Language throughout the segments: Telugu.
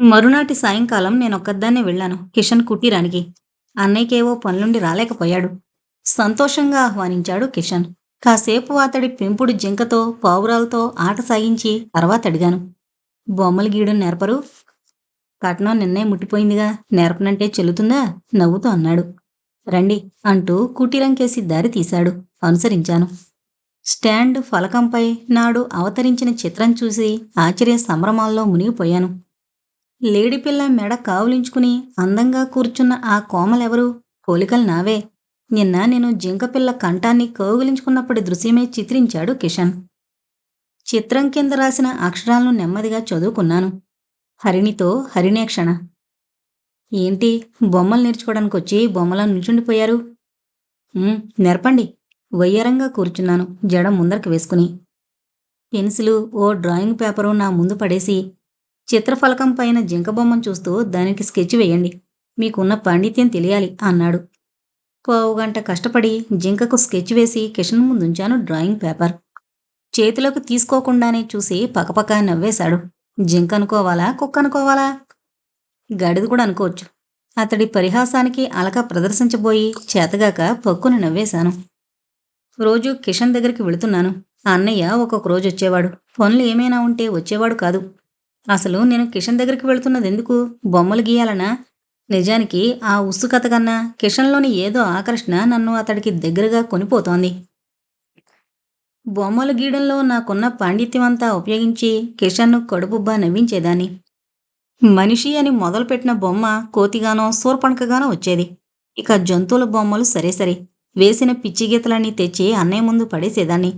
మరునాటి సాయంకాలం నేనొక్కదాన్నే వెళ్ళాను. కిషన్ కుటీరానికి అన్నయ్యకేవో పనులుండి రాలేకపోయాడు. సంతోషంగా ఆహ్వానించాడు కిషన్. కాసేపు అతడి పెంపుడు జింకతో పావురాలతో ఆట సాగించి తర్వాత అడిగాను. బొమ్మలు గీయడం నేర్పరు? కట్నం నిన్నే ముట్టిపోయిందిగా. నేర్పనంటే చెల్లుతుందా? నవ్వుతూ అన్నాడు. రండి అంటూ కుటీరంకేసి దారి తీశాడు. అనుసరించాను. స్టాండ్ ఫలకంపై నాడు అవతరించిన చిత్రం చూసి ఆశ్చర్య సంభ్రమాల్లో మునిగిపోయాను. లేడిపిల్ల మెడ కావులించుకుని అందంగా కూర్చున్న ఆ కోమలెవరు? కోలికలు నావే. నిన్న నేను జింకపిల్ల కంఠాన్ని కౌగిలించుకున్నప్పటి దృశ్యమే చిత్రించాడు కిషన్. చిత్రం కింద రాసిన అక్షరాలను నెమ్మదిగా చదువుకున్నాను. హరిణితో హరిణేక్షణ ఏంటి? బొమ్మలు నేర్చుకోవడానికి వచ్చి బొమ్మలా నిల్చుండిపోయారు? నేర్పండి. వయ్యరంగా కూర్చున్నాను జడ ముందరకు వేసుకుని. పెన్సిలు ఓ డ్రాయింగ్ పేపరు నా ముందు పడేసి చిత్రఫలకం పైన జింకబొమ్మను చూస్తూ దానికి స్కెచ్ వేయండి. మీకున్న పాండిత్యం తెలియాలి అన్నాడు. పావుగంట కష్టపడి జింకకు స్కెచ్ వేసి కిషన్ ముందుంచాను డ్రాయింగ్ పేపర్. చేతిలోకి తీసుకోకుండానే చూసి పకపక నవ్వేశాడు. జింక అనుకోవాలా కుక్క అనుకోవాలా గడిది కూడా అనుకోవచ్చు. అతడి పరిహాసానికి అలక ప్రదర్శించబోయి చేతగాక పక్కున నవ్వేశాను. రోజు కిషన్ దగ్గరికి వెళుతున్నాను. ఆ అన్నయ్య ఒక్కొక్క రోజు వచ్చేవాడు. పనులు ఏమైనా ఉంటే వచ్చేవాడు కాదు. అసలు నేను కిషన్ దగ్గరికి వెళుతున్నది ఎందుకు? బొమ్మలు గీయాలనా? నిజానికి ఆ ఉత్సుకత కన్నా కిషన్లోని ఏదో ఆకర్షణ నన్ను అతడికి దగ్గరగా కొనిపోతోంది. బొమ్మలు గీయడంలో నాకున్న పాండిత్యం అంతా ఉపయోగించి కిషన్ను కడుపుబ్బా నవ్వించేదాన్ని. మనిషి అని మొదలుపెట్టిన బొమ్మ కోతిగానో సూర్పణకగానో వచ్చేది. ఇక జంతువుల బొమ్మలు సరే సరే. వేసిన పిచ్చి గీతలన్నీ తెచ్చి అన్నయ్య ముందు పడేసేదాన్ని.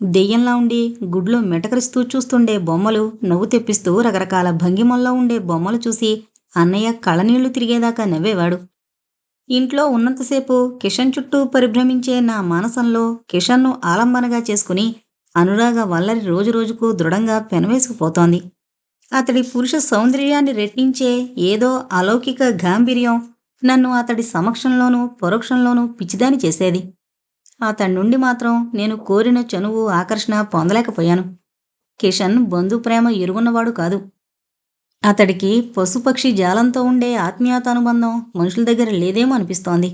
దెయ్యంలా ఉండి గుడ్లో మెటకరిస్తూ చూస్తుండే బొమ్మలు నవ్వు తెప్పిస్తూ రకరకాల భంగిమల్లో ఉండే బొమ్మలు చూసి అన్నయ్య కళనీళ్ళు తిరిగేదాకా నవ్వేవాడు. ఇంట్లో ఉన్నంతసేపు కిషన్ చుట్టూ పరిభ్రమించే నా మానసంలో కిషన్ను ఆలంబనగా చేసుకుని అనురాగ వల్లరి రోజురోజుకు దృఢంగా పెనవేసుకుపోతోంది. అతడి పురుష సౌందర్యాన్ని రెట్టించే ఏదో అలౌకిక గాంభీర్యం నన్ను అతడి సమక్షంలోనూ పరోక్షంలోనూ పిచ్చిదాని చేసేది. అతడి నుండి మాత్రం నేను కోరిన చనువు ఆకర్షణ పొందలేకపోయాను. కిషన్ బంధు ప్రేమ ఎరుగున్నవాడు కాదు. అతడికి పశుపక్షి జాలంతో ఉండే ఆత్మీయతానుబంధం మనుషుల దగ్గర లేదేమో అనిపిస్తోంది.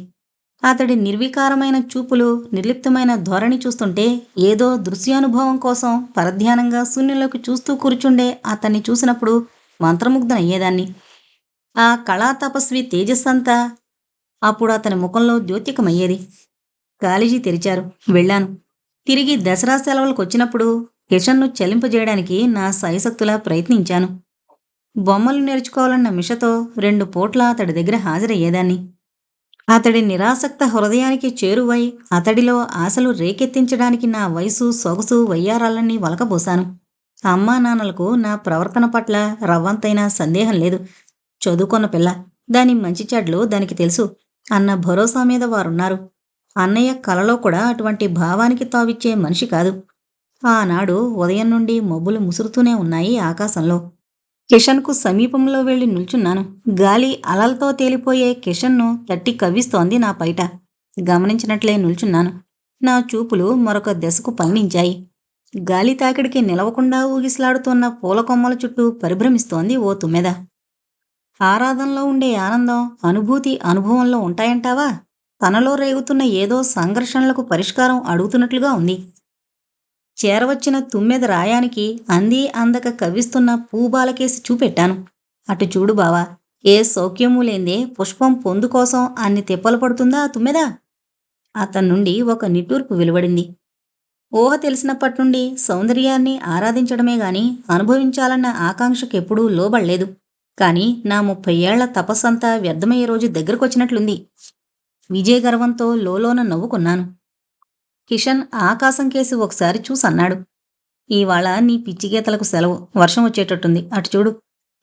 అతడి నిర్వికారమైన చూపులు నిర్లిప్తమైన ధోరణి చూస్తుంటే ఏదో దృశ్యానుభవం కోసం పరధ్యానంగా శూన్యంలోకి చూస్తూ కూర్చుండే అతన్ని చూసినప్పుడు మంత్రముగ్ధనయ్యేదాన్ని ఆ కళా తపస్వి తేజస్సంతా అప్పుడు అతని ముఖంలో ద్యోతికమయ్యేది. కాలేజీ తెరిచారు. వెళ్ళాను. తిరిగి దసరా సెలవులకు వచ్చినప్పుడు కిషన్ను చెల్లింపజేయడానికి నా సాయశక్తులా ప్రయత్నించాను. బొమ్మలు నేర్చుకోవాలన్న మిషతో రెండు పూట్ల అతడి దగ్గర హాజరయ్యేదాన్ని. అతడి నిరాసక్త హృదయానికి చేరువై అతడిలో ఆశలు రేకెత్తించడానికి నా వయసు సొగసు వయ్యారాలన్నీ వలకబోశాను అమ్మా నాన్నలకు నా ప్రవర్తన పట్ల రవ్వంతైనా సందేహం లేదు. చదువుకున్న పిల్ల. దాని మంచి చెడ్లు దానికి తెలుసు అన్న భరోసా మీద వారున్నారు. అన్నయ్య కలలో కూడా అటువంటి భావానికి తావిచ్చే మనిషి కాదు. ఆనాడు ఉదయం నుండి మబ్బులు ముసురుతూనే ఉన్నాయి ఆకాశంలో. కిషన్కు సమీపంలో వెళ్ళి నిల్చున్నాను. గాలి అలలతో తేలిపోయే కిషన్ను తట్టి కవ్విస్తోంది నా పైట. గమనించినట్లే నిల్చున్నాను. నా చూపులు మరొక దశకు పయనించాయి. గాలి తాకిడికి నిలవకుండా ఊగిసలాడుతున్న పూల కొమ్మల చుట్టూ పరిభ్రమిస్తోంది ఓ తుమ్మెద ఆరాధనలో ఉండే ఆనందం అనుభూతి అనుభవంలో ఉంటాయంటావా? తనలో రేగుతున్న ఏదో సంఘర్షణలకు పరిష్కారం అడుగుతున్నట్లుగా ఉంది. చేరవచ్చిన తుమ్మెద రాయానికి అంది అందక కవ్విస్తున్న పూబాలకేసి చూపెట్టాను. అటు చూడు బావా ఏ సౌఖ్యము లేందే పుష్పం పొందు కోసం అన్ని తిప్పలు పడుతుందా తుమ్మెద? అతని నుండి ఒక నిట్టూర్పు వెలువడింది. ఊహ తెలిసినప్పటి నుండి సౌందర్యాన్ని ఆరాధించడమే గాని అనుభవించాలన్న ఆకాంక్షకెప్పుడూ లోబడలేదు. కాని నా ముప్పై ఏళ్ళ తపస్సంతా వ్యర్థమయ్యే రోజు దగ్గరకొచ్చినట్లుంది. విజయ గర్వంతో లోలోన నవ్వుకున్నాను. కిషన్ ఆకాశం కేసి ఒకసారి చూసన్నాడు. ఇవాళ నీ పిచ్చి గీతలకు సెలవు. వర్షం వచ్చేటట్టుంది. అటు చూడు.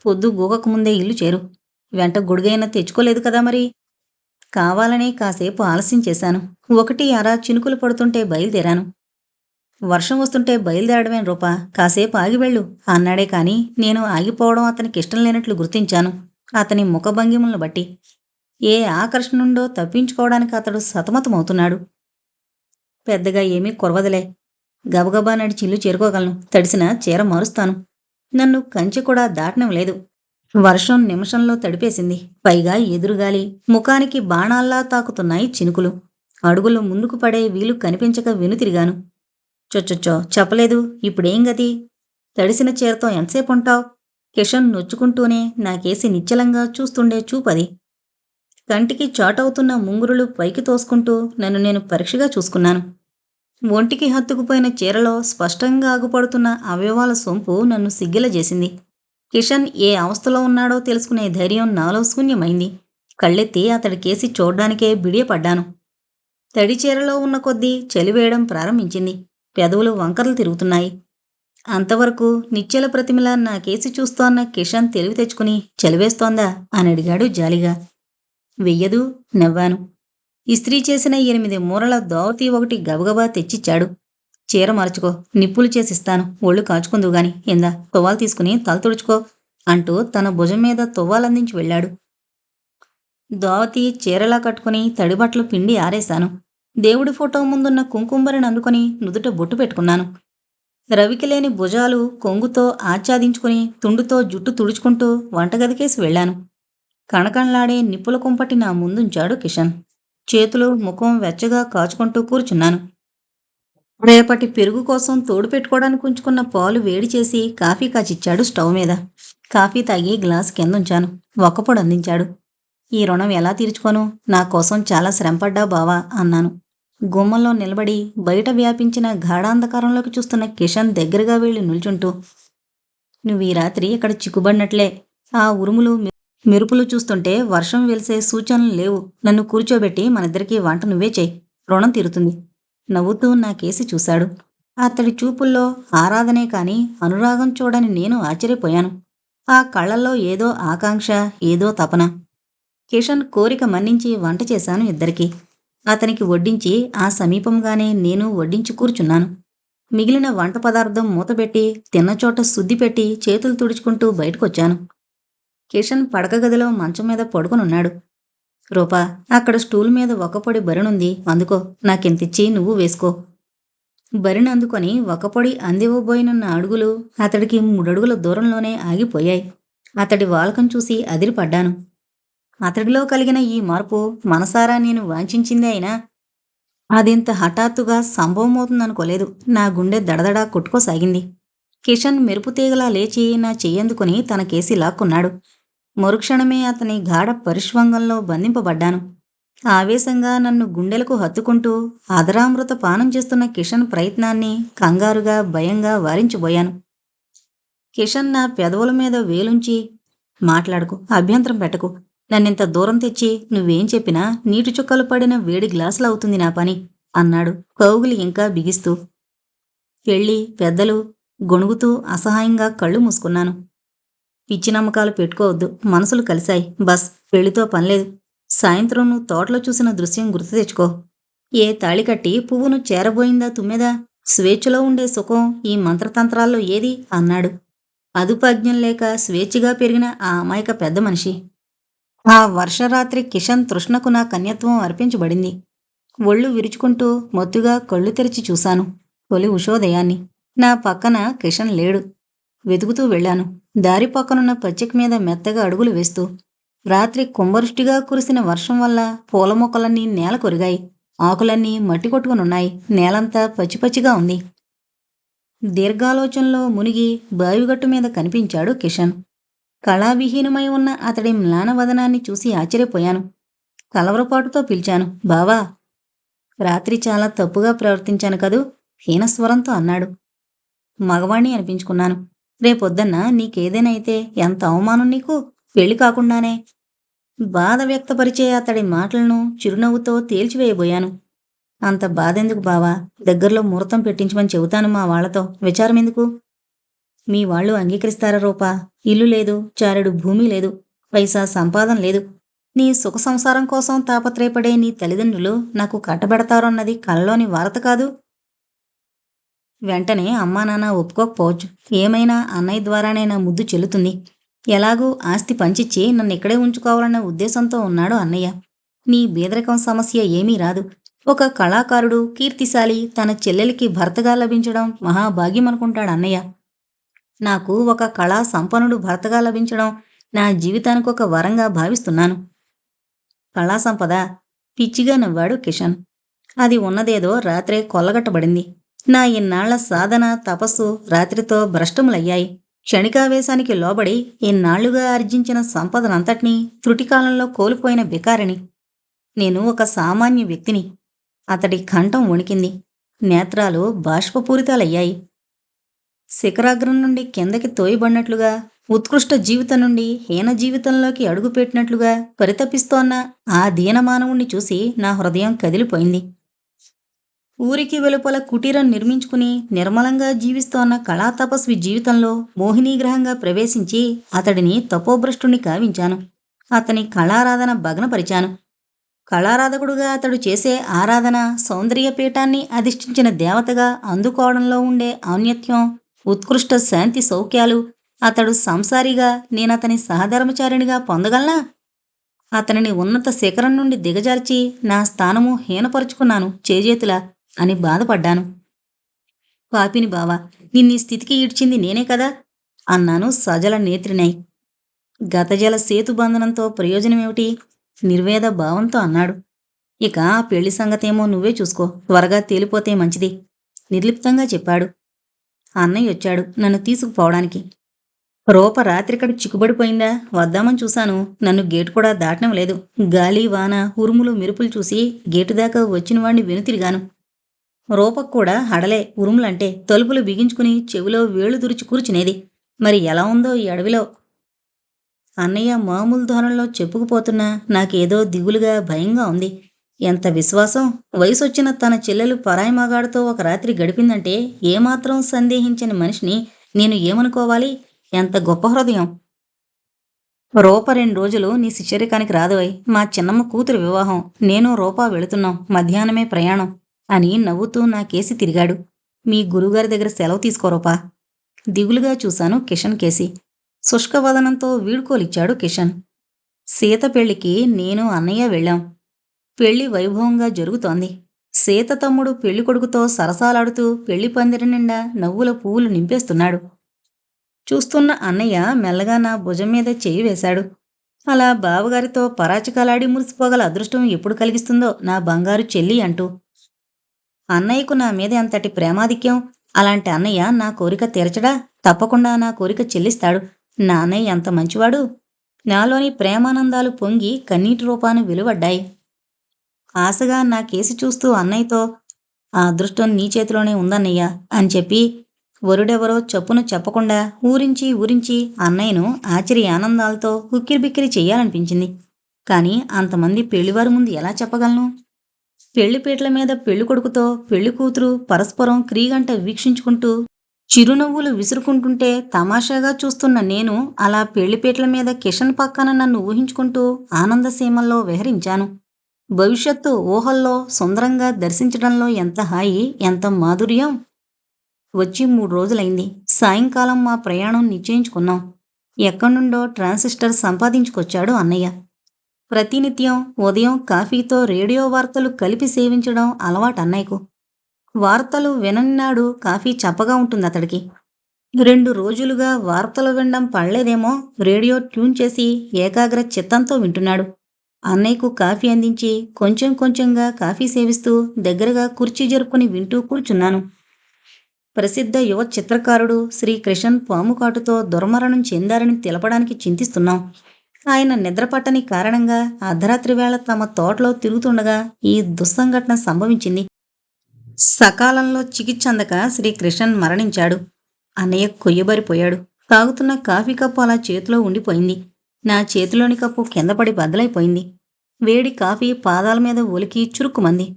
పొద్దు గూగకముందే ఇల్లు చేరు. వెంట గుడిగైనా తెచ్చుకోలేదు కదా మరి? కావాలనే కాసేపు ఆలస్యం చేశాను. ఒకటి అరా చినుకులు పడుతుంటే బయలుదేరాను. వర్షం వస్తుంటే బయలుదేరడమేం రూపా? కాసేపు ఆగి వెళ్ళు. అన్నాడే కాని నేను ఆగిపోవడం అతనికి ఇష్టం లేనట్లు గుర్తించాను. అతని ముఖభంగిమలను బట్టి. ఏ ఆకర్షణ నుండో తప్పించుకోవడానికి అతడు సతమతమవుతున్నాడు. పెద్దగా ఏమీ కురవదులే. గబగబా నడిచి ఇల్లు చేరుకోగలను. తడిసిన చీర మారుస్తాను. నన్ను కంచె కూడా దాటడం లేదు వర్షం నిమిషంలో తడిపేసింది. పైగా ఎదురుగాలి. ముఖానికి బాణాల్లా తాకుతున్నాయి చినుకులు. అడుగులు ముందుకు పడే వీలు కనిపించక వెనుతిరిగాను. చొచ్చొచ్చో చెప్పలేదు. ఇప్పుడేం గతి తడిసిన చీరతో ఎంతసేపు ఉంటావు కిషన్ నొచ్చుకుంటూనే నాకేసి నిశ్చలంగా చూస్తుండే చూపది. కంటికి చాటవుతున్న ముంగురులు పైకి తోసుకుంటూ నన్ను నేను పరీక్షగా చూసుకున్నాను. ఒంటికి హత్తుకుపోయిన చీరలో స్పష్టంగా ఆగుపడుతున్న అవయవాల సొంపు నన్ను సిగ్గిలజేసింది కిషన్ ఏ అవస్థలో ఉన్నాడో తెలుసుకునే ధైర్యం నాలో శూన్యమైంది. కళ్ళెత్తి అతడి కేసి చూడ్డానికే బిడియపడ్డాను. తడి చీరలో ఉన్న కొద్దీ చలివేయడం ప్రారంభించింది. పెదవులు వంకరలు తిరుగుతున్నాయి. అంతవరకు నిశ్చల ప్రతిమలా నా కేసి చూస్తోన్న కిషన్ తెలివి తెచ్చుకుని చలివేస్తోందా? అని అడిగాడు జాలిగా. వెయ్యదు నవ్వాను. ఇస్త్రీ చేసిన ఎనిమిది మూరల దోవతి ఒకటి గబగబా తెచ్చిచ్చాడు. చీర మార్చుకో నిప్పులు చేసిస్తాను ఒళ్ళు కాచుకుందువు గాని ఇందా తువ్వాలు తీసుకుని తల తుడుచుకో అంటూ తన భుజం మీద తువ్వాలందించి వెళ్ళాడు. దోవతి చీరలా కట్టుకుని తడిబట్టలు పిండి ఆరేశాను. దేవుడి ఫోటో ముందున్న కుంకుమరిని అందుకొని నుదుట బొట్టు పెట్టుకున్నాను. రవికి లేని భుజాలు కొంగుతో ఆచ్ఛాదించుకుని తుండుతో జుట్టు తుడుచుకుంటూ వంటగదికేసి వెళ్ళాను. కణకణలాడే నిప్పుల కుంపటి నా ముందుంచాడు కిషన్. చేతులు ముఖం వెచ్చగా కాచుకుంటూ కూర్చున్నాను. రేపటి పెరుగు కోసం తోడు పెట్టుకోవడానికి ఉంచుకున్న పాలు వేడి చేసి కాఫీ కాచిచ్చాడు స్టవ్ మీద. కాఫీ తాగి గ్లాస్ కిందుంచాను. ఒక్కపొడు అందించాడు. ఈ రుణం ఎలా తీర్చుకోను? నా కోసం చాలా శ్రమపడ్డా బావా అన్నాను. గుమ్మంలో నిలబడి బయట వ్యాపించిన గాఢాంధకారంలోకి చూస్తున్న కిషన్ దగ్గరగా వెళ్ళి నిల్చుంటూ నువ్వు ఈ రాత్రి ఇక్కడ చిక్కుబడినట్లే. ఆ ఉరుములు మెరుపులు చూస్తుంటే వర్షం వెలిసే సూచనలు లేవు. నన్ను కూర్చోబెట్టి మనిద్దరికీ వంట నువ్వే చేయి రుణం తీరుతుంది. నవ్వుతూ నా కేసి చూశాడు. అతడి చూపుల్లో ఆరాధనే కాని అనురాగం చూడని నేను ఆశ్చర్యపోయాను. ఆ కళ్ళల్లో ఏదో ఆకాంక్ష ఏదో తపన. కిషన్ కోరిక మన్నించి వంట చేశాను ఇద్దరికి. అతనికి వడ్డించి ఆ సమీపంగానే నేను వడ్డించి కూర్చున్నాను. మిగిలిన వంట పదార్థం మూతపెట్టి తిన్నచోట శుద్ధి పెట్టి చేతులు తుడుచుకుంటూ బయటకొచ్చాను. కిషన్ పడక గదిలో మంచం మీద పడుకునున్నాడు రూపా అక్కడ స్టూల్ మీద ఒకపొడి బరినుంది. అందుకో నాకింతిచ్చి నువ్వు వేసుకో. బరిని అందుకొని ఒకపొడి అందివ్వబోయినున్న అడుగులు అతడికి మూడడుగుల దూరంలోనే ఆగిపోయాయి. అతడి వాలకం చూసి అదిరిపడ్డాను. అతడిలో కలిగిన ఈ మార్పు మనసారా నేను వాంఛించిందే అయినా అదింత హఠాత్తుగా సంభవమవుతుందనుకోలేదు. నా గుండె దడదడా కొట్టుకోసాగింది. కిషన్ మెరుపు తీగలా లేచి నా చెయ్యందుకుని తన కేసి లాక్కున్నాడు. మరుక్షణమే అతని గాఢ పరిష్వంగంలో బంధింపబడ్డాను ఆవేశంగా నన్ను గుండెలకు హత్తుకుంటూ అదరామృత పానం చేస్తున్న కిషన్ ప్రయత్నాన్ని కంగారుగా భయంగా వారించిపోయాను. కిషన్ నా పెదవుల మీద వేలుంచి మాట్లాడకు అభ్యంతరం పెట్టకు. నన్నింత దూరం తెచ్చి నువ్వేం చెప్పినా నీటి చుక్కలు పడిన వేడి గ్లాసులు అవుతుంది నా పని అన్నాడు కౌగులు ఇంకా బిగిస్తూ. పెళ్ళి పెద్దలు గొణుగుతూ అసహాయంగా కళ్ళు మూసుకున్నాను. పిచ్చి నమ్మకాలు పెట్టుకోవద్దు. మనసులు కలిశాయి. బస్ పెళ్ళితో పనిలేదు. సాయంత్రం నువ్వు తోటలో చూసిన దృశ్యం గుర్తు తెచ్చుకో. ఏ తాళి కట్టి పువ్వును చేరబోయిందా తుమ్మెదా? స్వేచ్ఛలో ఉండే సుఖం ఈ మంత్రతంత్రాల్లో ఏది? అన్నాడు. అదుపాజ్ఞం లేక స్వేచ్ఛగా పెరిగిన ఆ అమాయక పెద్ద మనిషి. ఆ వర్షరాత్రి కిషన్ తృష్ణకు నా కన్యత్వం అర్పించబడింది. ఒళ్ళు విరుచుకుంటూ మొత్తుగా కళ్ళు తెరిచి చూశాను. తొలి ఉషోదయాన్ని. నా పక్కన కిషన్ లేడు. వెతుకుతూ వెళ్ళాను. దారి పక్కనున్న పచ్చిక మీద మెత్తగా అడుగులు వేస్తూ రాత్రి కుంభరుష్టిగా కురిసిన వర్షం వల్ల పూల మొక్కలన్నీ నేల కొరిగాయి. ఆకులన్నీ మట్టి కొట్టుకునున్నాయి. నేలంతా పచ్చిపచ్చిగా ఉంది. దీర్ఘాలోచనలో మునిగి బావిగట్టు మీద కనిపించాడు కిషన్. కళావిహీనమై ఉన్న అతడి మ్లానవదనాన్ని చూసి ఆశ్చర్యపోయాను. కలవరపాటుతో పిలిచాను బావా రాత్రి చాలా తప్పుగా ప్రవర్తించాను కదూ? హీనస్వరంతో అన్నాడు. మగవాణ్ణి అనిపించుకున్నాను. రేపొద్దన్న నీకేదేనైతే అయితే ఎంత అవమానం నీకు? పెళ్ళి కాకుండానే. బాధ వ్యక్తపరిచే అతడి మాటలను చిరునవ్వుతో తేల్చివేయబోయాను. అంత బాధెందుకు బావా? దగ్గరలో ముహూర్తం పెట్టించమని చెబుతాను మా వాళ్ళతో విచారం ఎందుకు మీ వాళ్ళు అంగీకరిస్తారా రూపా? ఇల్లు లేదు చారెడు భూమి లేదు పైసా సంపాదన లేదు. నీ సుఖ సంసారం కోసం తాపత్రయపడే నీ తల్లిదండ్రులు నాకు కట్టబెడతారన్నది కలలోని వార్త కాదు. వెంటనే అమ్మా నాన్న ఒప్పుకోకపోవచ్చు. ఏమైనా అన్నయ్య ద్వారానైనా ముద్దు చెల్లుతుంది. ఎలాగూ ఆస్తి పంచిచ్చి నన్ను ఇక్కడే ఉంచుకోవాలన్న ఉద్దేశంతో ఉన్నాడు అన్నయ్య. నీ బీదరికం సమస్య ఏమీ రాదు. ఒక కళాకారుడు కీర్తిశాలి తన చెల్లెలికి భర్తగా లభించడం మహాభాగ్యం అనుకుంటాడు అన్నయ్య. నాకు ఒక కళా సంపన్నుడు భర్తగా లభించడం నా జీవితానికి ఒక వరంగా భావిస్తున్నాను. కళా సంపద పిచ్చిగా నవ్వాడు కిషన్. అది ఉన్నదేదో రాత్రే కొల్లగట్టబడింది. నా ఇన్నాళ్ళ సాధన తపస్సు రాత్రితో భ్రష్టములయ్యాయి. క్షణికావేశానికి లోబడి ఇన్నాళ్ళుగా ఆర్జించిన సంపదనంతటినీ త్రుటికాలంలో కోల్పోయిన బికారిని. నేను ఒక సామాన్య వ్యక్తిని. అతడి కంఠం వణికింది. నేత్రాలు బాష్పపూరితాలయ్యాయి. శిఖరాగ్రం నుండి కిందకి తోయబడినట్లుగా ఉత్కృష్ట జీవితం నుండి హీన జీవితంలోకి అడుగుపెట్టినట్లుగా పరితపిస్తోన్న ఆ దీనమానవుణ్ణి చూసి నా హృదయం కదిలిపోయింది. ఊరికి వెలుపల కుటీరం నిర్మించుకుని నిర్మలంగా జీవిస్తోన్న కళాతపస్వి జీవితంలో మోహినీగ్రహంగా ప్రవేశించి అతడిని తపోభ్రష్టుణ్ణి కావించాను. అతని కళారాధన భగ్నపరిచాను. కళారాధకుడుగా అతడు చేసే ఆరాధన సౌందర్యపీఠాన్ని అధిష్ఠించిన దేవతగా అందుకోవడంలో ఉండే ఔన్నత్యం ఉత్కృష్ట శాంతి సౌఖ్యాలు అతడు సంసారిగా నేనతని సహధర్మచారిణిగా పొందగలనా? అతనిని ఉన్నత శిఖరం నుండి దిగజార్చి నా స్థానము హీనపరుచుకున్నాను. చేజేతులా అని బాధపడ్డాను. పాపిని బావా నిన్నీ స్థితికి ఈడ్చింది నేనే కదా? అన్నాను సజల నేత్రినై. గతజల సేతుబంధనంతో ప్రయోజనమేమిటి? నిర్వేద భావంతో అన్నాడు. ఇక ఆ పెళ్ళి సంగతేమో నువ్వే చూసుకో త్వరగా తేలిపోతే మంచిది నిర్లిప్తంగా చెప్పాడు. అన్నయ్య వచ్చాడు నన్ను తీసుకుపోవడానికి. రూప రాత్రికడు చిక్కుబడిపోయిందా? వద్దామని చూశాను నన్ను గేటు కూడా దాటడం లేదు గాలి వాన ఉరుములు మెరుపులు చూసి గేటు దాకా వచ్చిన వాడిని వెనుతిరిగాను. రూపకు కూడా హడలే ఉరుములంటే తలుపులు బిగించుకుని చెవిలో వేళ్ళు దురిచి కూర్చునేది. మరి ఎలా ఉందో ఈ అడవిలో? అన్నయ్య మామూలు ధోరణిలో చెప్పుకుపోతున్నా నాకేదో దిగులుగా భయంగా ఉంది. ఎంత విశ్వాసం? వయసొచ్చిన తన చెల్లెలు పరాయి మగాడితో ఒక రాత్రి గడిపిందంటే ఏమాత్రం సందేహించని మనిషిని నేను ఏమనుకోవాలి? ఎంత గొప్ప హృదయం! రూప రెండు రోజులు నీ శిష్యరికానికి రాదువై మా చిన్నమ్మ కూతురు వివాహం. నేను రూపా వెళుతున్నాం. మధ్యాహ్నమే ప్రయాణం. అని నవ్వుతూ నా కేసి తిరిగాడు. మీ గురుగారి దగ్గర సెలవు తీసుకోరోపా? దిగులుగా చూశాను కిషన్ కేసి. శుష్కవదనంతో వీడ్కోలిచ్చాడు కిషన్. సీత పెళ్ళికి నేను అన్నయ్య వెళ్ళాం. పెళ్ళి వైభవంగా జరుగుతోంది. సీత తమ్ముడు పెళ్ళి కొడుకుతో సరసాలాడుతూ పెళ్ళి పందిరి నిండా నవ్వుల పువ్వులు నింపేస్తున్నాడు. చూస్తున్న అన్నయ్య మెల్లగా నా భుజం మీద చేయి వేశాడు. అలా బావగారితో పరాచకాలాడి మురిసిపోగల అదృష్టం ఎప్పుడు కలిగిస్తుందో నా బంగారు చెల్లి అంటూ. అన్నయ్యకు నా మీద అంతటి ప్రేమాధిక్యం? అలాంటి అన్నయ్య నా కోరిక తీర్చడా? తప్పకుండా నా కోరిక చెల్లిస్తాడు. నా అన్నయ్య ఎంత మంచివాడు? నాలోని ప్రేమానందాలు పొంగి కన్నీటి రూపాన్ని వెలువడ్డాయి. ఆశగా నా కేసి చూస్తూ అన్నయ్యతో ఆ అదృష్టం నీ చేతిలోనే ఉందన్నయ్య అని చెప్పి వరుడెవరో చప్పును చెప్పకుండా ఊరించి ఊరించి అన్నయ్యను ఆశ్చర్య ఆనందాలతో ఉక్కిరిబిక్కిరి చేయాలనిపించింది కానీ అంతమంది పెళ్ళివారి ముందు ఎలా చెప్పగలను? పెళ్ళిపీటల మీద పెళ్ళికొడుకుతో పెళ్ళికూతురు పరస్పరం క్రీగంట వీక్షించుకుంటూ చిరునవ్వులు విసురుకుంటుంటే తమాషాగా చూస్తున్న నేను అలా పెళ్ళిపీటల మీద కిషన్ పక్కన నన్ను ఊహించుకుంటూ ఆనందసీమల్లో విహరించాను. భవిష్యత్తు ఊహల్లో సుందరంగా దర్శించడంలో ఎంత హాయి ఎంత మాధుర్యం? వచ్చి మూడు రోజులైంది. సాయంకాలం మా ప్రయాణం నిశ్చయించుకున్నాం. ఎక్కడి నుండో ట్రాన్సిస్టర్ సంపాదించుకొచ్చాడు అన్నయ్య. ప్రతినిత్యం ఉదయం కాఫీతో రేడియో వార్తలు కలిపి సేవించడం అలవాటు అన్నయ్యకు వార్తలు వినన్నాడు కాఫీ చప్పగా ఉంటుంది అతడికి. రెండు రోజులుగా వార్తలు వినడం పడలేదేమో రేడియో ట్యూన్ చేసి ఏకాగ్ర చిత్తంతో వింటున్నాడు. అన్నయ్యకు కాఫీ అందించి కొంచెం కొంచెంగా కాఫీ సేవిస్తూ దగ్గరగా కుర్చీ జరుపుకుని వింటూ కూర్చున్నాను. ప్రసిద్ధ యువ చిత్రకారుడు శ్రీ కృష్ణన్ పాముకాటుతో దుర్మరణం చెందారని తెలపడానికి చింతిస్తున్నాం. ఆయన నిద్రపట్టని కారణంగా అర్ధరాత్రి వేళ తమ తోటలో తిరుగుతుండగా ఈ దుస్సంఘటన సంభవించింది. సకాలంలో చికిత్స అందక శ్రీకృష్ణన్ మరణించాడు. అన్నయ్య కొయ్యబరిపోయాడు. తాగుతున్న కాఫీ కప్పు అలా చేతిలో ఉండిపోయింది. నా చేతిలోని కప్పు కిందపడి బద్దలైపోయింది. వేడి కాఫీ పాదాల మీద ఒలికి చురుక్కుమంది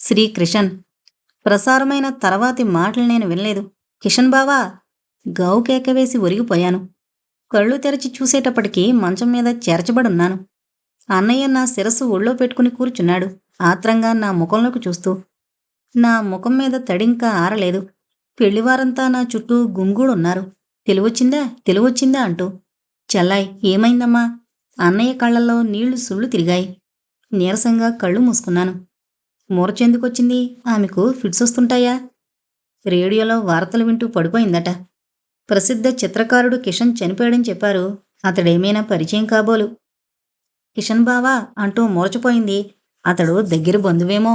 శ్రీ ప్రసారమైన తర్వాతి మాటలు నేను వినలేదు. కిషన్ బావా గౌకేక వేసి ఒరిగిపోయాను. కళ్ళు తెరచి చూసేటప్పటికీ మంచం మీద చేర్చబడున్నాను. అన్నయ్య నా శిరస్సు ఒళ్ళో పెట్టుకుని కూర్చున్నాడు. ఆత్రంగా నా ముఖంలోకి చూస్తూ నా ముఖం మీద తడింకా ఆరలేదు. పెళ్ళివారంతా నా చుట్టూ గుంగుడున్నారు. తెలివొచ్చిందా? తెలివొచ్చిందా అంటూ చెల్లాయ్ ఏమైందమ్మా? అన్నయ్య కళ్ళల్లో నీళ్ళు సుళ్ళు తిరిగాయి. నీరసంగా కళ్ళు మూసుకున్నాను. మూర్చెందుకొచ్చింది ఆమెకు ఫిట్స్ వస్తుంటాయా? రేడియోలో వార్తలు వింటూ పడిపోయిందట. ప్రసిద్ధ చిత్రకారుడు కిషన్ చనిపోయాడని చెప్పారు. అతడేమైనా పరిచయం కాబోలు? కిషన్ బావా అంటూ మూర్చపోయింది. అతడు దగ్గర బంధువేమో.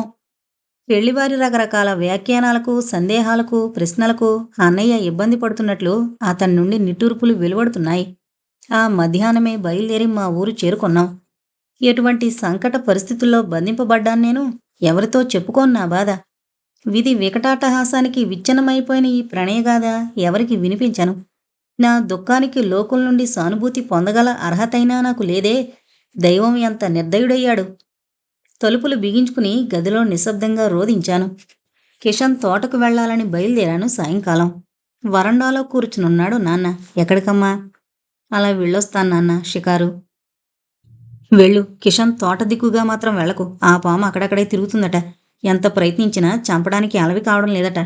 పెళ్ళివారి రకరకాల వ్యాఖ్యానాలకు సందేహాలకు ప్రశ్నలకు అన్నయ్య ఇబ్బంది పడుతున్నట్లు అతని నుండి నిట్టూర్పులు వెలువడుతున్నాయి. ఆ మధ్యాహ్నమే బయలుదేరి మా ఊరు చేరుకున్నాం. ఎటువంటి సంకట పరిస్థితుల్లో బంధింపబడ్డాను నేను? ఎవరితో చెప్పుకోను నా బాధ? విధి వికటాటహాసానికి విచ్ఛిన్నమైపోయిన ఈ ప్రణయగాథ ఎవరికి వినిపించను? నా దుఃఖానికి లోకుల నుండి సానుభూతి పొందగల అర్హతైనా నాకు లేదే. దైవం ఎంత నిర్దయుడయ్యాడు? తలుపులు బిగించుకుని గదిలో నిశ్శబ్దంగా రోధించాను. కిషన్ తోటకు వెళ్ళాలని బయలుదేరాను సాయంకాలం. వరండాలో కూర్చునున్నాడు నాన్న. ఎక్కడికమ్మా? అలా వెళ్ళొస్తాను నాన్న షికారు. వెళ్ళు. కిషన్ తోట దిక్కుగా మాత్రం వెళ్ళకు. ఆ పాము అక్కడక్కడే తిరుగుతుందట. ఎంత ప్రయత్నించినా చంపడానికి అలవి కావడం లేదట.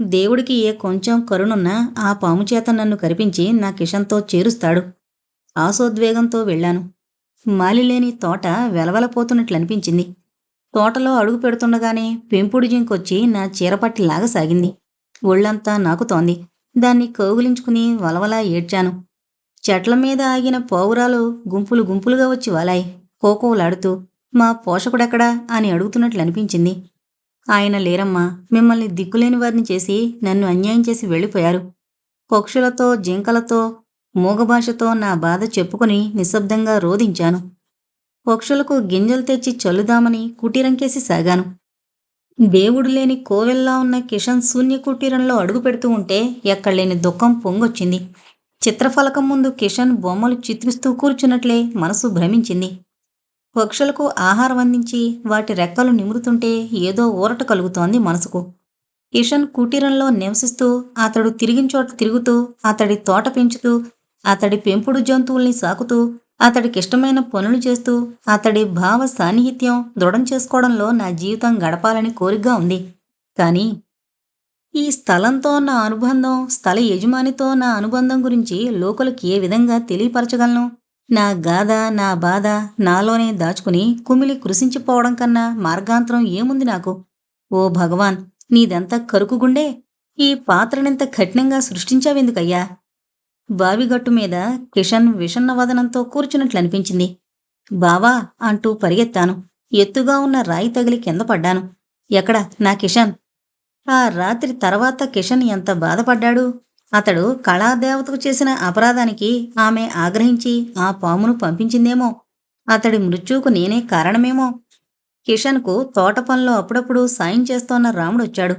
దేవుడికి ఏ కొంచెం కరుణున్నా ఆ పాము చేత నన్ను కరిపించి నా కిషన్తో చేరుస్తాడు. ఆసోద్వేగంతో వెళ్ళాను. మాలిలేని తోట వెలవలపోతున్నట్లనిపించింది. తోటలో అడుగు పెడుతుండగానే పెంపుడు జింకొచ్చి నా చీరపట్టి లాగసాగింది. ఒళ్ళంతా నాకుతోంది. దాన్ని కౌగులించుకుని వలవలా ఏడ్చాను. చెట్ల మీద ఆగిన పావురాలు గుంపులు గుంపులుగా వచ్చి వాలాయి. కోకోలాడుతూ మా పోషకుడెక్కడా అని అడుగుతున్నట్లు అనిపించింది. ఆయన లేరమ్మా మిమ్మల్ని దిక్కులేని వారిని చేసి నన్ను అన్యాయం చేసి వెళ్ళిపోయారు. పక్షులతో జింకలతో మూగభాషతో నా బాధ చెప్పుకొని నిశ్శబ్దంగా రోధించాను. పక్షులకు గింజలు తెచ్చి చల్లుదామని కుటీరంకేసి సాగాను. దేవుడు లేని కోవెల్లా ఉన్న కిషన్ శూన్య కుటీరంలో అడుగు పెడుతూ ఉంటే ఎక్కడలేని దుఃఖం పొంగొచ్చింది. చిత్రఫలకం ముందు కిషన్ బొమ్మలు చిత్రిస్తూ కూర్చున్నట్లే మనసు భ్రమించింది. పక్షులకు ఆహారం అందించి వాటి రెక్కలు నిమురుతుంటే ఏదో ఊరట కలుగుతోంది మనసుకు. కిషన్ కుటీరంలో నివసిస్తూ అతడు తిరిగిన చోట తిరుగుతూ అతడి తోట పెంచుతూ అతడి పెంపుడు జంతువుల్ని సాకుతూ అతడికిష్టమైన పనులు చేస్తూ అతడి భావ సాన్నిహిత్యం దృఢం చేసుకోవడంలో నా జీవితం గడపాలని కోరికగా ఉంది. కానీ ఈ స్థలంతో నా అనుబంధం స్థల యజమానితో నా అనుబంధం గురించి లోకలకు ఏ విధంగా తెలియపరచగలను? నా గాథ నా బాధ నాలోనే దాచుకుని కుమిలి కృషించిపోవడం కన్నా మార్గాంతరం ఏముంది నాకు? ఓ భగవాన్ నీదంతా కరుకుగుండే ఈ పాత్రనింత కఠినంగా సృష్టించావెందుకయ్యా? బావిగట్టు మీద కిషన్ విషన్న వదనంతో కూర్చున్నట్లు అనిపించింది బావా అంటూ పరిగెత్తాను. ఎత్తుగా ఉన్న రాయి తగిలి కింద పడ్డాను. ఎక్కడ నా కిషన్? ఆ రాత్రి తర్వాత కిషన్ ఎంత బాధపడ్డాడు? అతడు కళాదేవతకు చేసిన అపరాధానికి ఆమె ఆగ్రహించి ఆ పామును పంపించిందేమో. అతడి మృత్యువుకు నేనే కారణమేమో. కిషన్కు తోట పనిలో అప్పుడప్పుడు సాయం చేస్తోన్న రాముడొచ్చాడు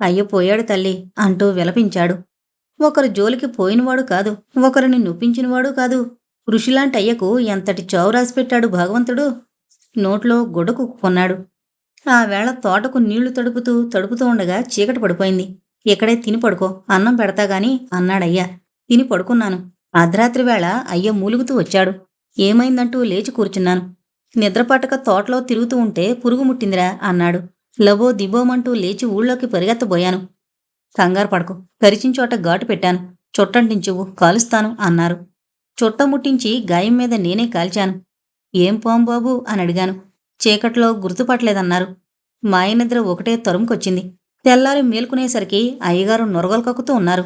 అయ్యో పోయాడు తల్లి అంటూ విలపించాడు. ఒకరు జోలికి పోయినవాడు కాదు ఒకరిని నొప్పించినవాడు కాదు. ఋషిలాంటి అయ్యకు ఎంతటి చావు రాసిపెట్టాడు భగవంతుడు? నోట్లో గొడకు కొన్నాడు. ఆ వేళ తోటకు నీళ్ళు తడుపుతూ తడుపుతూ ఉండగా చీకటి పడిపోయింది. ఇక్కడే తిని పడుకో అన్నం పెడతా గాని అన్నాడయ్యా. తిని పడుకున్నాను. అర్ధరాత్రి వేళ అయ్య మూలుగుతూ వచ్చాడు. ఏమైందంటూ లేచి కూర్చున్నాను. నిద్రపట్టక తోటలో తిరుగుతూ ఉంటే పురుగు ముట్టిందిరా అన్నాడు. లబో దిబోమంటూ లేచి ఊళ్ళోకి పరిగెత్తబోయాను. కంగారు పడకు కరిచించోట ఘాటు పెట్టాను. చుట్టంటించువు కాలుస్తాను అన్నారు. చుట్ట ముట్టించి గాయం మీద నేనే కాల్చాను. ఏం పాం బాబు? అని అడిగాను. చీకట్లో గుర్తుపట్టలేదన్నారు. మాయనిద్ర ఒకటే తరుముకొచ్చింది. తెల్లారి మేల్కొనేసరికి అయ్యగారు నొరగలు కక్కుతూ ఉన్నారు.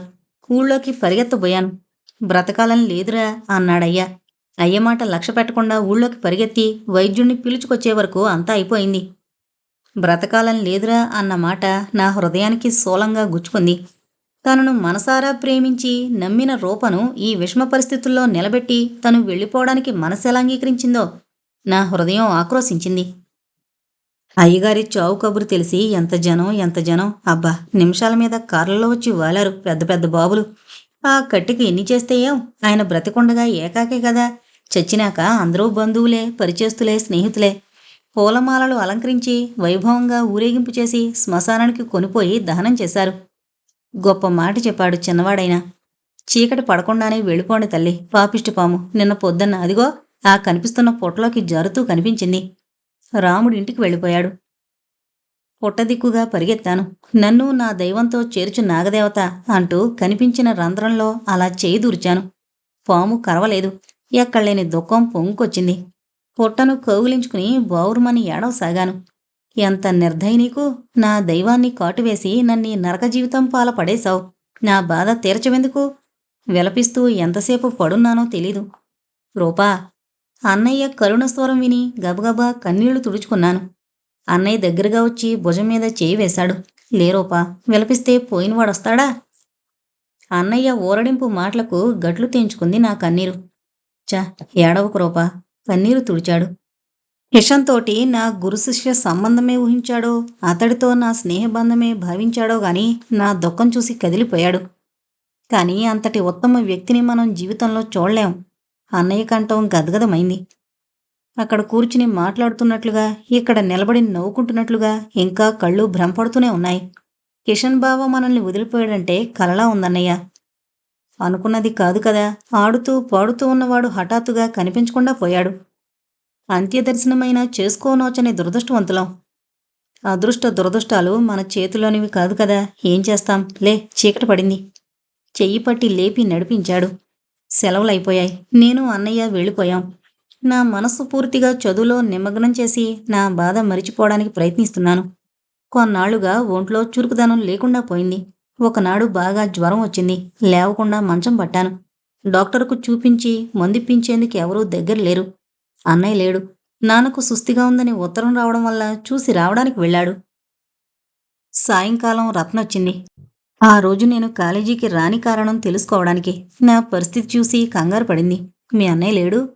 ఊళ్ళోకి పరిగెత్తబోయాను. బ్రతకాలని లేదురా అన్నాడయ్యా. అయ్య మాట లక్ష్య పెట్టకుండా ఊళ్ళోకి పరిగెత్తి వైద్యుణ్ణి పిలుచుకొచ్చే వరకు అంతా అయిపోయింది. బ్రతకాలని లేదురా అన్న మాట నా హృదయానికి సోలంగా గుచ్చుకుంది. తనను మనసారా ప్రేమించి నమ్మిన రూపను ఈ విషమ పరిస్థితుల్లో నిలబెట్టి తను వెళ్ళిపోవడానికి మనసెలా అంగీకరించిందో నా హృదయం ఆక్రోశించింది. అయ్యగారి చావు కబురు తెలిసి ఎంత జనం ఎంత జనం? అబ్బా నిమిషాల మీద కార్లలో వచ్చి వాలారు పెద్ద పెద్ద బాబులు. ఆ కట్టికి ఎన్ని చేస్తే ఏం? ఆయన బ్రతికుండగా ఏకాకే కదా. చచ్చినాక అందరూ బంధువులే పరిచేస్తులే స్నేహితులే. పూలమాలలు అలంకరించి వైభవంగా ఊరేగింపు చేసి శ్మశానానికి కొనిపోయి దహనం చేశారు. గొప్ప మాట చెప్పాడు చిన్నవాడైనా. చీకటి పడకుండానే వెళ్ళిపోండి తల్లి పాపిష్టి పాము. నిన్న పొద్దున్న అదిగో ఆ కనిపిస్తున్న పొట్టలోకి జారుతూ కనిపించింది. రాముడి ఇంటికి వెళ్ళిపోయాడు. పుట్టదిక్కుగా పరిగెత్తాను. నన్ను నా దైవంతో చేర్చు నాగదేవత అంటూ కనిపించిన రంధ్రంలో అలా చేయి దూర్చాను. పాము కరవలేదు. ఎక్కడలేని దుఃఖం పొంగుకొచ్చింది. పొట్టను కౌగిలించుకుని బావురుమని ఏడవసాగాను. ఎంత నిర్ధయనీకు నా దైవాన్ని కాటువేసి నన్ను నరక జీవితం పాల పడేశావు నా బాధ తీర్చవెందుకు విలపిస్తూ ఎంతసేపు పడున్నానో తెలీదు. రూపా అన్నయ్య కరుణ స్వరం విని గబగబా కన్నీళ్ళు తుడుచుకున్నాను. అన్నయ్య దగ్గరగా వచ్చి భుజం మీద చేయి వేశాడు. లేరోపా విలపిస్తే పోయినవాడొస్తాడా అన్నయ్య ఊరడింపు మాటలకు గట్లు తెంచుకుంది నా కన్నీరు. చ ఏడవకు రూపా కన్నీరు తుడిచాడు. కిషన్ నా గురు శిష్య సంబంధమే ఊహించాడో అతడితో నా స్నేహబంధమే భావించాడో గాని నా దుఃఖం చూసి కదిలిపోయాడు. కానీ అంతటి ఉత్తమ వ్యక్తిని మనం జీవితంలో చూడలేం. అన్నయ్య కంఠం గదగదమైంది. అక్కడ కూర్చుని మాట్లాడుతున్నట్లుగా ఇక్కడ నిలబడి నవ్వుకుంటున్నట్లుగా ఇంకా కళ్ళు భ్రమపడుతూనే ఉన్నాయి. కిషన్ బావ మనల్ని వదిలిపోయాడంటే కలలా ఉందన్నయ్య. అనుకున్నది కాదు కదా ఆడుతూ పాడుతూ ఉన్నవాడు హఠాత్తుగా కనిపించకుండా పోయాడు. అంత్యదర్శనమైన చేసుకోనోచని దురదృష్టవంతులం. అదృష్ట దురదృష్టాలు మన చేతిలోనివి కాదు కదా ఏం చేస్తాం? లే చీకటి పడింది. చెయ్యి పట్టి లేపి నడిపించాడు. సెలవులైపోయాయి. నేను అన్నయ్య వెళ్ళిపోయాం. నా మనస్సు పూర్తిగా చదువులో నిమగ్నం చేసి నా బాధ మరిచిపోవడానికి ప్రయత్నిస్తున్నాను. కొన్నాళ్ళుగా ఒంట్లో చురుకుదనం లేకుండా పోయింది. ఒకనాడు బాగా జ్వరం వచ్చింది. లేవకుండా మంచం పట్టాను. డాక్టర్కు చూపించి మందిప్పించేందుకు ఎవరూ దగ్గర లేరు. అన్నయ్య లేడు. నాన్నకు సుస్థిగా ఉందని ఉత్తరం రావడం వల్ల చూసి రావడానికి వెళ్ళాడు. సాయంకాలం రత్నొచ్చింది. ఆ రోజు నేను కాలేజీకి రాని కారణం తెలుసుకోవడానికి నా పరిస్థితి చూసి కంగారు పడింది. మీ అన్నయ్య లేడు.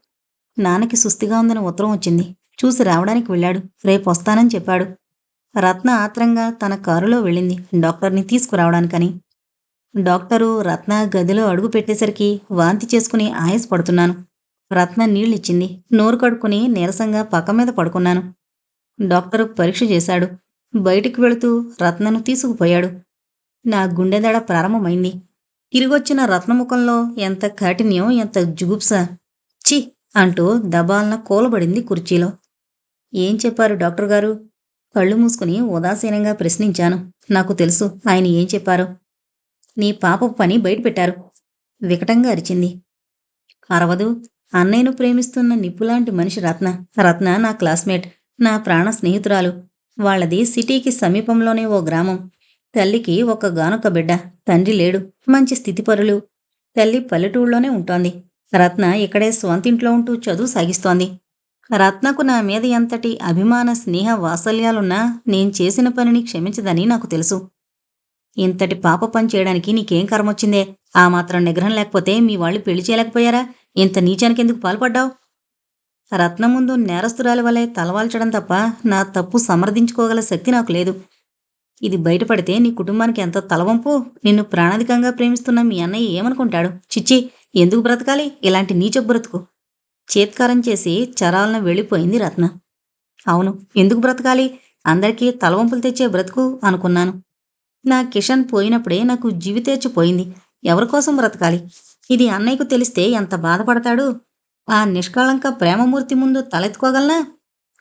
నాన్నకి సుస్థిగా ఉందని ఉత్తరం వచ్చింది. చూసి రావడానికి వెళ్ళాడు. రేపు వస్తానని చెప్పాడు. రత్న ఆత్రంగా తన కారులో వెళ్ళింది. డాక్టర్ని తీసుకురావడానికని. డాక్టరు రత్న గదిలో అడుగు పెట్టేసరికి వాంతి చేసుకుని ఆయాసపడుతున్నాను. రత్న నీళ్ళిచ్చింది. నోరు కడుక్కుని నీరసంగా పక్క మీద పడుకున్నాను. డాక్టరు పరీక్ష చేశాడు. బయటికి వెళుతూ రత్నను తీసుకుపోయాడు. నా గుండెదడ ప్రారంభమైంది. తిరిగొచ్చిన రత్నముఖంలో ఎంత కాఠిన్యం ఎంత జుగుప్స. చి అంటూ దబాలన కూలబడింది కుర్చీలో. ఏం చెప్పారు డాక్టర్ గారు? కళ్ళు మూసుకుని ఉదాసీనంగా ప్రశ్నించాను. నాకు తెలుసు ఆయన ఏం చెప్పారు. నీ పాప పని బయటపెట్టారు. వికటంగా అరిచింది. అరవదు అన్నయ్యను ప్రేమిస్తున్న నిప్పులాంటి మనిషి రత్న. రత్న నా క్లాస్మేట్ నా ప్రాణ స్నేహితురాలు. వాళ్ళది సిటీకి సమీపంలోనే ఓ గ్రామం. తల్లికి ఒక గానొక్క బిడ్డ. తండ్రి లేడు. మంచి స్థితిపరులు. తల్లి పల్లెటూళ్ళలోనే ఉంటోంది. రత్న ఇక్కడే స్వంతింట్లో ఉంటూ చదువు సాగిస్తోంది. రత్నకు నా మీద ఎంతటి అభిమాన స్నేహ వాత్సల్యాలున్నా నేను చేసిన పనిని క్షమించదని నాకు తెలుసు. ఇంతటి పాప పని చేయడానికి నీకేం కర్మొచ్చిందే? ఆ మాత్రం నిగ్రహం లేకపోతే మీ వాళ్ళు పెళ్ళి చేయలేకపోయారా? ఇంత నీచానికి ఎందుకు పాల్పడ్డావు? రత్న ముందు నేరస్తురాలి వలె తలవాల్చడం తప్ప నా తప్పు సమర్థించుకోగల శక్తి నాకు లేదు. ఇది బయటపడితే నీ కుటుంబానికి ఎంత తలవంపు? నిన్ను ప్రాణాధికంగా ప్రేమిస్తున్న మీ అన్నయ్య ఏమనుకుంటాడు? చిచ్చి ఎందుకు బ్రతకాలి? ఇలాంటి నీచ బ్రతుకు. చేత్కారం చేసి చరాలన వెళ్ళిపోయింది రత్న. అవును ఎందుకు బ్రతకాలి? అందరికీ తలవంపులు తెచ్చే బ్రతుకు అనుకున్నాను. నా కిషన్ పోయినప్పుడే నాకు జీవితేచ్చిపోయింది ఎవరి కోసం బ్రతకాలి? ఇది అన్నయ్యకు తెలిస్తే ఎంత బాధపడతాడు? ఆ నిష్కళంక ప్రేమమూర్తి ముందు తలెత్తుకోగలనా?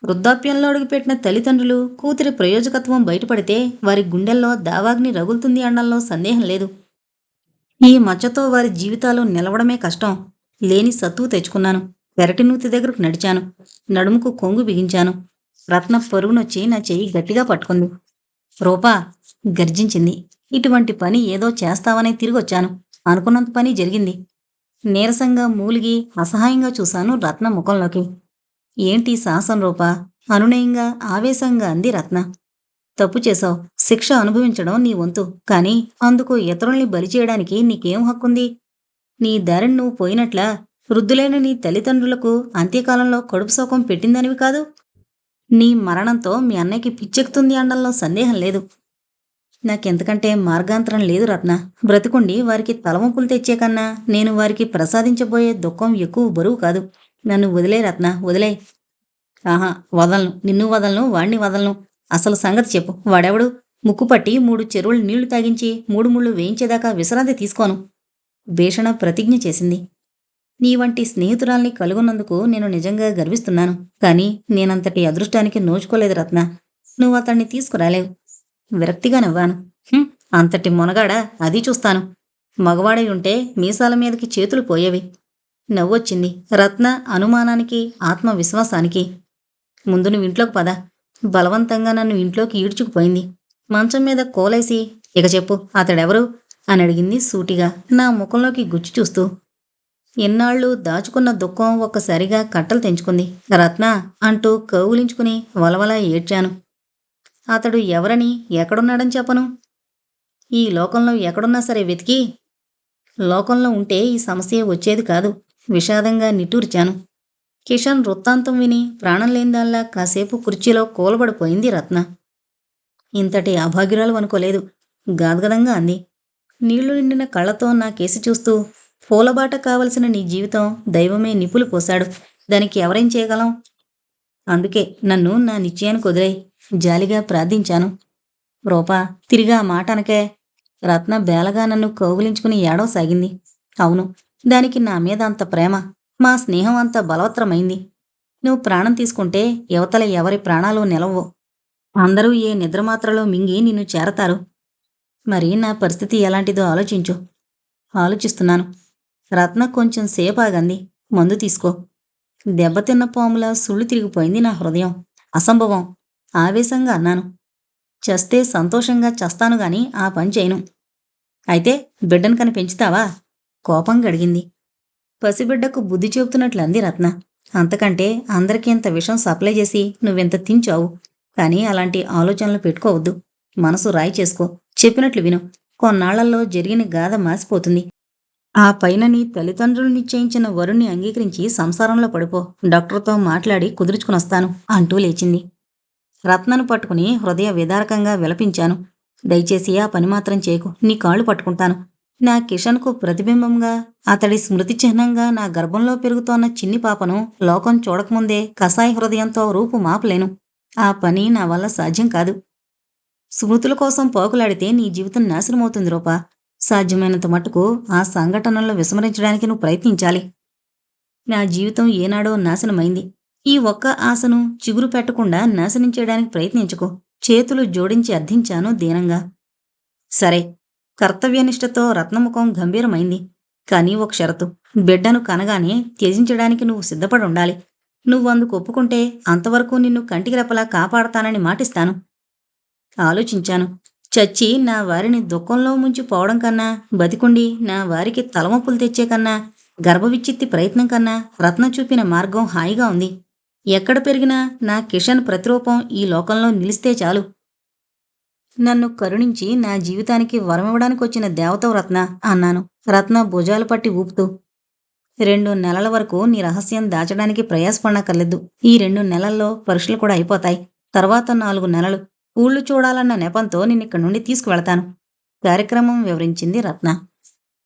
వృద్ధాప్యంలో అడుగుపెట్టిన తల్లిదండ్రులు కూతురి ప్రయోజకత్వం బయటపడితే వారి గుండెల్లో దావాగ్ని రగులుతుంది అనడంలో సందేహం లేదు. ఈ మచ్చతో వారి జీవితాలు నిలవడమే కష్టం. లేని సత్తువు తెచ్చుకున్నాను. పెరటి నూతి దగ్గరకు నడిచాను. నడుముకు కొంగు బిగించాను. రత్న పరుగునొచ్చి నా చెయ్యి గట్టిగా పట్టుకుంది. రూపా గర్జించింది. ఇటువంటి పని ఏదో చేస్తావనే తిరిగొచ్చాను. అనుకున్నంత పని జరిగింది. నీరసంగా మూలిగి అసహాయంగా చూశాను రత్న ముఖంలోకి. ఏంటి సాహసం రూపా? అనునయంగా ఆవేశంగా అంది రత్న. తప్పు చేశావు. శిక్ష అనుభవించడం నీ వంతు. కానీ అందుకు ఇతరుల్ని బలి చేయడానికి నీకేం హక్కుంది? నీ దారిని నువ్వు పోయినట్లా వృద్ధులైన నీ తల్లిదండ్రులకు అంత్యకాలంలో కడుపు శోకం పెట్టిందనివి కాదు? నీ మరణంతో మీ అన్నయ్యకి పిచ్చెక్కుతుంది అనడంలో సందేహం లేదు. నాకెంతకంటే మార్గాంతరం లేదు రత్న. బ్రతికుండి వారికి తలవంపులు తెచ్చే కన్నా నేను వారికి ప్రసాదించబోయే దుఃఖం ఎక్కువ బరువు కాదు. నన్ను వదిలే రత్న వదిలే. ఆహా వదలను నిన్ను వదలను వాణ్ణి వదలను. అసలు సంగతి చెప్పు. వాడెవడు? ముక్కు పట్టి మూడు చెరువులు నీళ్ళు తాగించి మూడు ముళ్ళు వేయించేదాకా విశ్రాంతి తీసుకోను. భీషణ ప్రతిజ్ఞ చేసింది. నీ వంటి స్నేహితురాల్ని కలుగున్నందుకు నేను నిజంగా గర్విస్తున్నాను. కానీ నేనంతటి అదృష్టానికి నోచుకోలేదు రత్న. నువ్వు అతన్ని తీసుకురాలేవు. విరక్తిగా నవ్వాను. అంతటి మొనగాడ? అది చూస్తాను. మగవాడై ఉంటే మీసాల మీదకి చేతులు పోయేవి. నవ్వొచ్చింది. రత్న అనుమానానికి ఆత్మవిశ్వాసానికి. ముందు నువ్వు ఇంట్లోకి పద. బలవంతంగా నన్ను ఇంట్లోకి ఈడ్చుకుపోయింది. మంచం మీద కోలేసి ఇక చెప్పు అతడెవరు? అని అడిగింది సూటిగా నా ముఖంలోకి గుచ్చి చూస్తూ. ఎన్నాళ్ళు దాచుకున్న దుఃఖం ఒక్కసారిగా కట్టలు తెంచుకుంది. రత్న అంటూ కౌగులించుకుని వలవలా ఏడ్చాను. అతడు ఎవరని ఎక్కడున్నాడని చెప్పను? ఈ లోకంలో ఎక్కడున్నా సరే వెతికి? లోకంలో ఉంటే ఈ సమస్య వచ్చేది కాదు. విషాదంగా నిట్టూర్చాను. కిషన్ వృత్తాంతం విని ప్రాణం లేనిదాల్లా కాసేపు కుర్చీలో కూలబడిపోయింది రత్న. ఇంతటి అభాగ్యురాలు అనుకోలేదు. గాద్గదంగా అంది. నీళ్ళు నిండిన కళ్ళతో నా కేసి చూస్తూ పూలబాట కావలసిన నీ జీవితం దైవమే నిపులు పోశాడు. దానికి ఎవరేం చేయగలం? అందుకే నన్ను నా నిశ్చయానికి కుదిరై జాలిగా ప్రార్థించాను. రూపా తిరిగా ఆ మాట అనకే. రత్న బేలగా నన్ను కౌగులించుకుని ఏడవసాగింది. అవును దానికి నా మీద అంత ప్రేమ మా స్నేహం అంత బలవత్తరమైంది. నువ్వు ప్రాణం తీసుకుంటే యువతల ఎవరి ప్రాణాలు నిలవవు అందరూ ఏ నిద్రమాత్రలో మింగి నిన్ను చేరతారు. మరి నా పరిస్థితి ఎలాంటిదో ఆలోచించు. ఆలోచిస్తున్నాను. రత్న కొంచెం సేపు ఆగంది మందు తీసుకో. దెబ్బతిన్న పాములా సుళ్ళు తిరిగిపోయింది నా హృదయం. అసంభవం. ఆవేశంగా అన్నాను. చస్తే సంతోషంగా చస్తాను గాని ఆ పని చేయను. అయితే బిడ్డను కని పెంచుతావా కోపం గడిగింది పసిబిడ్డకు బుద్ధి చెబుతున్నట్లు అంది రత్న. అంతకంటే అందరికీ ఇంత విషం సప్లై చేసి నువ్వెంత తించావు? కానీ అలాంటి ఆలోచనలు పెట్టుకోవద్దు. మనసు రాయి చేసుకో. చెప్పినట్లు విను. కొన్నాళ్ళలో జరిగిన గాథ మాసిపోతుంది ఆ పైన నీ తల్లిదండ్రులు నిశ్చయించిన వరుణ్ణి అంగీకరించి సంసారంలో పడిపో. డాక్టర్తో మాట్లాడి కుదుర్చుకునొస్తాను అంటూ లేచింది. రత్నను పట్టుకుని హృదయ విదారకంగా విలపించాను. దయచేసి ఆ పని మాత్రం చేయకు. నీ కాళ్ళు పట్టుకుంటాను. నా కిషన్కు ప్రతిబింబంగా అతడి స్మృతి చిహ్నంగా నా గర్భంలో పెరుగుతోన్న చిన్ని పాపను లోకం చూడకముందే కసాయి హృదయంతో రూపు మాపలేను. ఆ పని నా వల్ల సాధ్యం కాదు. స్మృతుల కోసం పోకులాడితే నీ జీవితం నాశనమవుతుంది రూపా. సాధ్యమైనంత మటుకు ఆ సంఘటనలను విస్మరించడానికి నువ్వు ప్రయత్నించాలి. నా జీవితం ఏనాడో నాశనమైంది. ఈ ఒక్క ఆశను చిగురు పెట్టకుండా నాశనం చేయడానికి ప్రయత్నించుకో. చేతులు జోడించి అర్థించాను దీనంగా. సరే కర్తవ్యనిష్టతో రత్నముఖం గంభీరమైంది. కానీ ఒక షరతు. బిడ్డను కనగానే త్యజించడానికి నువ్వు సిద్ధపడి ఉండాలి నువ్వు అందుకు ఒప్పుకుంటే అంతవరకు నిన్ను కంటికి రెప్పలా కాపాడతానని మాటిస్తాను. ఆలోచించాను. చచ్చి నా వారిని దుఃఖంలో ముంచి పోవడం కన్నా బతికుండి నా వారికి తలమొప్పులు తెచ్చే కన్నా గర్భవిచ్చిత్తి ప్రయత్నం కన్నా రత్న చూపిన మార్గం హాయిగా ఉంది. ఎక్కడ పెరిగినా నా కిషన్ ప్రతిరూపం ఈ లోకంలో నిలిస్తే చాలు. నన్ను కరుణించి నా జీవితానికి వరమివ్వడానికి వచ్చిన దేవతవు రత్న అన్నాను. రత్న భుజాలు పట్టి ఊపుతూ రెండు నెలల వరకు నీ రహస్యం దాచడానికి ప్రయాసపడనక్కర్లేదు. ఈ రెండు నెలల్లో పరీక్షలు కూడా అయిపోతాయి. తర్వాత నాలుగు నెలలు ఊళ్ళు చూడాలన్న నెపంతో నిన్నిక్కడి నుండి తీసుకువెళతాను. కార్యక్రమం వివరించింది రత్న.